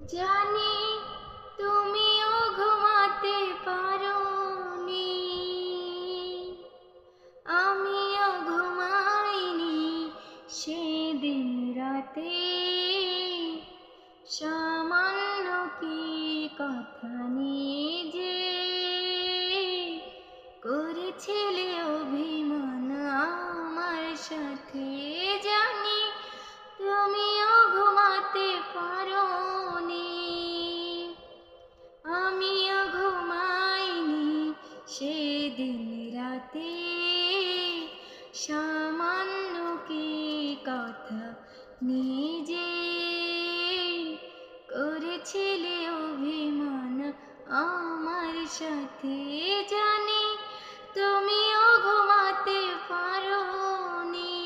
জানি তুমিও ঘুমাতে পারো পারোনি। আমিও ঘুমাইনি সেদিন রাতে। সামান্য কি কথা নিয়ে যে করেছিলে অভিমান আমার সাথে? সেদিন রাতে সামান্য কি কথা নিজে করেছিলে অভিমান আমার সাথে জানি তুমিও ঘুমাতে পারোনি।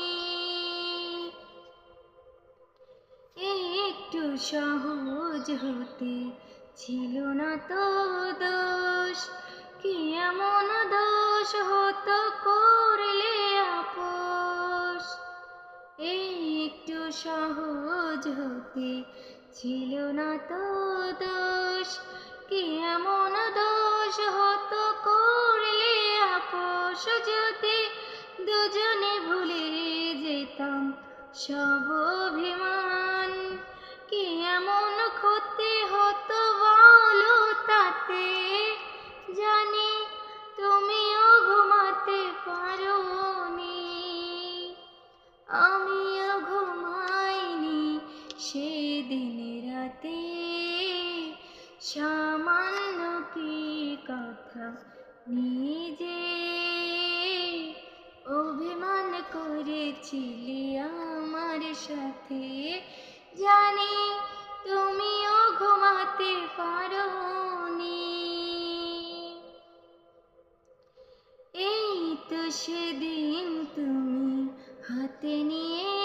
একটু সহজ হতে ছিল না তো দোষ। কি এমন দোষ হতো করলে আপোষ? এই একটু সহজ হতে ছিল না তো দোষ। কি এমন দোষ হতো করলে আপোষ? যদি দুজনে ভুলে যেতাম সব অভিমান। কি এমন ক্ষতি হতো বলো তাতে? সেদিন রাতে সামান্য কি কথা নিজে অভিমান করেছিলি আমার সাথে? জানি তুমিও ঘুমাতে পারোনি। এই তো সেদিন তুমি হাতে নিয়ে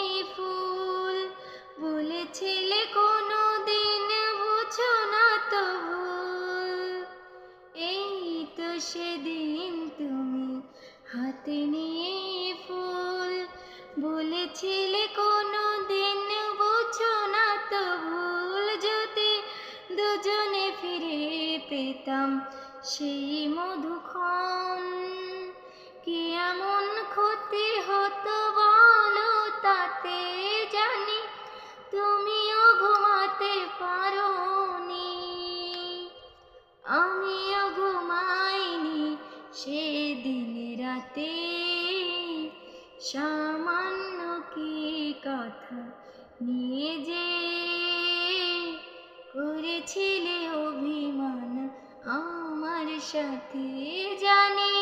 বলেছিলে কোনো দিন বুঝো না তো ভুল এই তো সেদিন তুমি হাতে নিয়ে ফুল বলেছিলে কোনো দিন বুঝো না তো ভুল যদি দুজনে ফিরে পেতাম সেই মধুক্ষণ, কি এমন ক্ষতি হতো পারোনি। আমিও ঘুমাইনি সেদিন রাতে। সামান্য কি কথা নিয়ে যে করেছিলে অভিমান আমার সাথে জানি